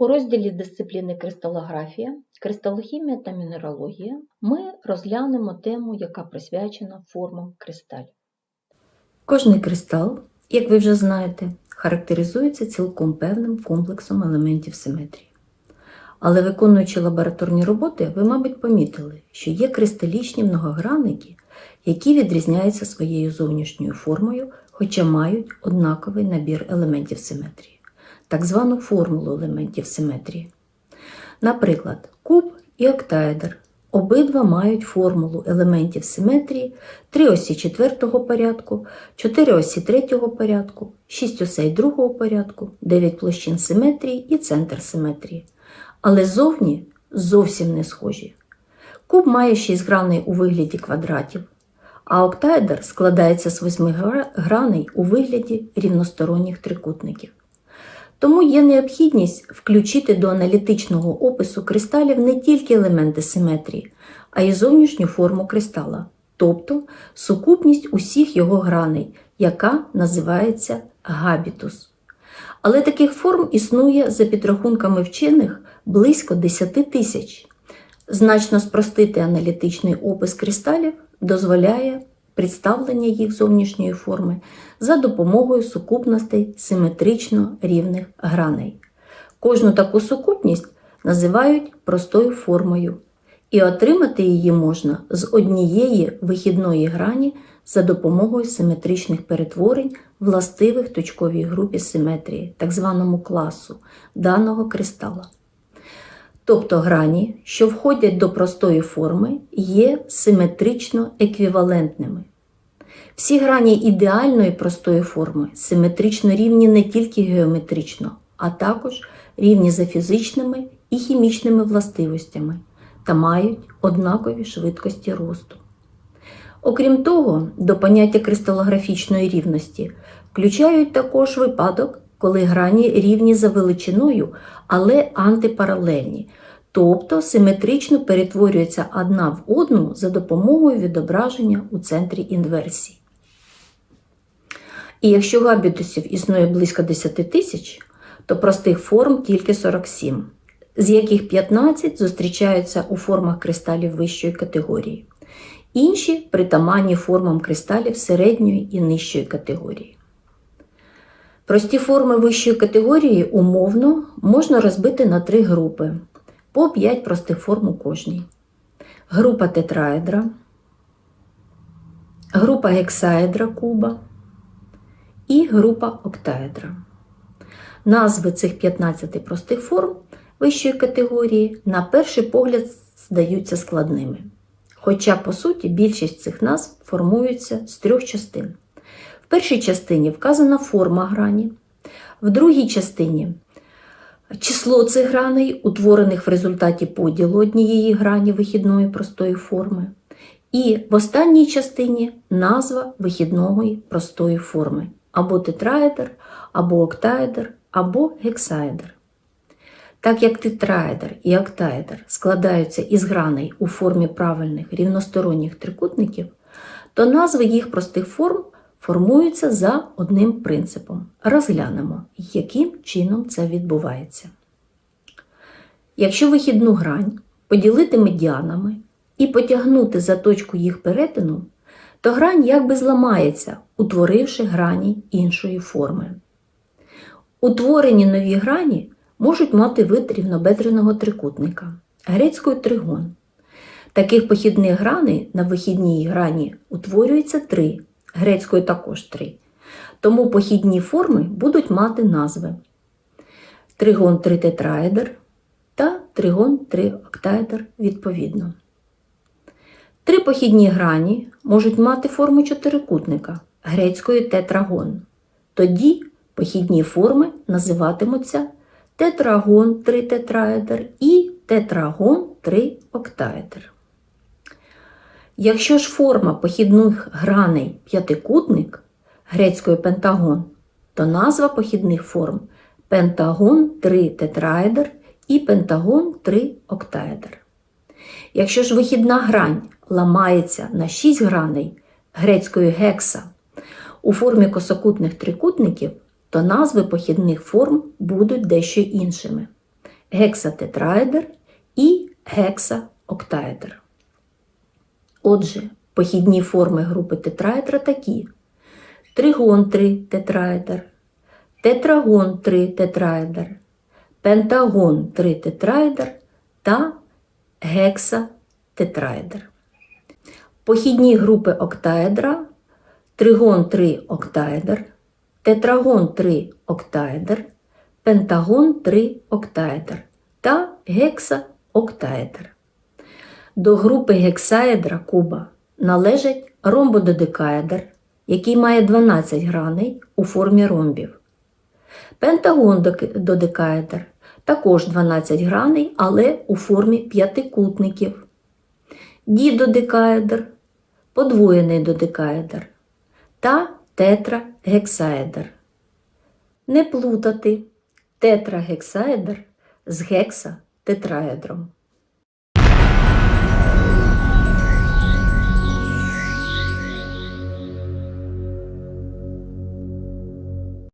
У розділі дисципліни кристалографія, кристалохімія та мінералогія ми розглянемо тему, яка присвячена формам кристалів. Кожний кристал, як ви вже знаєте, характеризується цілком певним комплексом елементів симетрії. Але виконуючи лабораторні роботи, ви, мабуть, помітили, що є кристалічні многогранники, які відрізняються своєю зовнішньою формою, хоча мають однаковий набір елементів симетрії, так звану формулу елементів симетрії. Наприклад, куб і октаедр обидва мають формулу елементів симетрії 3 осі четвертого порядку, 4 осі третього порядку, 6 осей другого порядку, 9 площин симетрії і центр симетрії. Але зовні зовсім не схожі. Куб має 6 граней у вигляді квадратів, а октаедр складається з 8 граней у вигляді рівносторонніх трикутників. Тому є необхідність включити до аналітичного опису кристалів не тільки елементи симетрії, а й зовнішню форму кристала, тобто сукупність усіх його граней, яка називається габітус. Але таких форм існує за підрахунками вчених близько 10 тисяч. Значно спростити аналітичний опис кристалів дозволяє представлення їх зовнішньої форми за допомогою сукупностей симетрично рівних граней. Кожну таку сукупність називають простою формою, і отримати її можна з однієї вихідної грані за допомогою симетричних перетворень, властивих точковій групі симетрії, так званому класу даного кристала. Тобто грані, що входять до простої форми, є симетрично еквівалентними. Всі грані ідеальної простої форми симетрично рівні не тільки геометрично, а також рівні за фізичними і хімічними властивостями та мають однакові швидкості росту. Окрім того, до поняття кристалографічної рівності включають також випадок, коли грані рівні за величиною, але антипаралельні, тобто симетрично перетворюються одна в одну за допомогою відображення у центрі інверсії. І якщо габітусів існує близько 10 тисяч, то простих форм тільки 47, з яких 15 зустрічаються у формах кристалів вищої категорії. Інші притаманні формам кристалів середньої і нижчої категорії. Прості форми вищої категорії умовно можна розбити на три групи по 5 простих форм у кожній. Група тетраедра, група гексаедра куба і група октаедра. Назви цих 15 простих форм вищої категорії на перший погляд здаються складними. Хоча, по суті, більшість цих назв формуються з трьох частин. В першій частині вказана форма грані, в другій частині число цих граней, утворених в результаті поділу однієї грані вихідної простої форми. І в останній частині назва вихідної простої форми або тетраедр, або октаедр, або гексаедр. Так як тетраедр і октаедр складаються із граней у формі правильних рівносторонніх трикутників, то назви їх простих форм формуються за одним принципом. Розглянемо, яким чином це відбувається. Якщо вихідну грань поділити медіанами і потягнути за точку їх перетину, то грань якби зламається, утворивши грані іншої форми. Утворені нові грані можуть мати вид рівнобедреного трикутника, грецькою тригон. Таких похідних граней на вихідній грані утворюється три, грецькою також три. Тому похідні форми будуть мати назви тригон 3 тетраедр та тригон 3 октаедр відповідно. Три похідні грані можуть мати форму чотирикутника грецькою тетрагон. Тоді похідні форми називатимуться тетрагон 3 тетраедр і тетрагон 3 октаедр. Якщо ж форма похідних граней п'ятикутник грецькою пентагон, то назва похідних форм пентагон 3 тетраедр і пентагон 3 октаедр. Якщо ж вихідна грань ламається на 6 граней грецькою гекса у формі косокутних трикутників, то назви похідних форм будуть дещо іншими. гексатетраедр і гексаоктаедр. Отже, похідні форми групи тетраедра такі: тригон 3 тетраедр, тетрагон 3 тетраедр, пентагон 3 тетраедр та гексатетраедр. Похідні групи октаедра. Тригон 3 октаедр, тетрагон 3 октаедр, пентагон 3 октаедр та гексаоктаедр. До групи гексаедра куба належить ромбододекаедр, який має 12 граней у формі ромбів. Пентагон-додекаедр також 12 граней, але у формі п'ятикутників. Дідодекаедр, подвоєний додекаедр та тетрагексаедр. Не плутати тетрагексаедр з гексатетраедром.